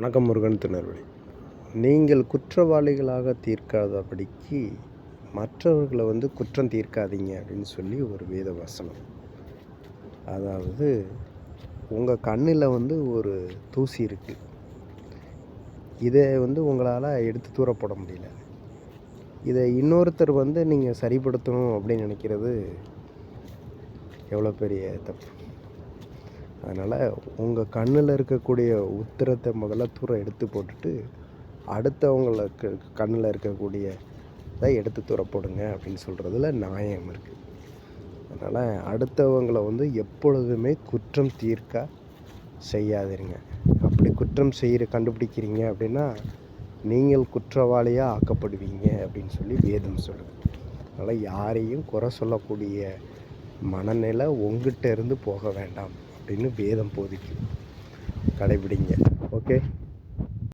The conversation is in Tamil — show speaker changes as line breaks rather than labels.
வணக்கம் முருகன் திருநெல்வேலி. நீங்கள் குற்றவாளிகளாக தீர்க்காதபடிக்கு மற்றவர்களை வந்து குற்றம் தீர்க்காதீங்க அப்படின்னு சொல்லி ஒரு வேத வசனம் அதாவது உங்கள் கண்ணில் வந்து ஒரு தூசி இருக்குது இதை வந்து உங்களால் எடுத்து தூர போட முடியல. இதை இன்னொருத்தர் வந்து நீங்கள் சரிப்படுத்தணும் அப்படின்னு நினைக்கிறது எவ்வளோ பெரிய தப்பு? அதனால் உங்கள் கண்ணில் இருக்கக்கூடிய உத்திரத்தை முதல்ல தூரம் எடுத்து போட்டுட்டு அடுத்தவங்களுக்கு கண்ணில் இருக்கக்கூடிய இதை எடுத்து தூர போடுங்க அப்படின்னு சொல்கிறதுல நியாயம் இருக்குது அதனால் அடுத்தவங்களை வந்து எப்பொழுதுமே குற்றம் தீர்க்க செய்யாதிருங்க அப்படி குற்றம் செய்கிற கண்டுபிடிக்கிறீங்க அப்படின்னா நீங்கள் குற்றவாளியாக ஆக்கப்படுவீங்க அப்படின்னு சொல்லி வேதம் சொல்லுது. அதனால் யாரையும் குறை சொல்லக்கூடிய மனநிலை உங்ககிட்ட இருந்து போக வேண்டாம். அப்படின்னு வேதம் போதிக்கு கடைபிடிங்க. ஓகே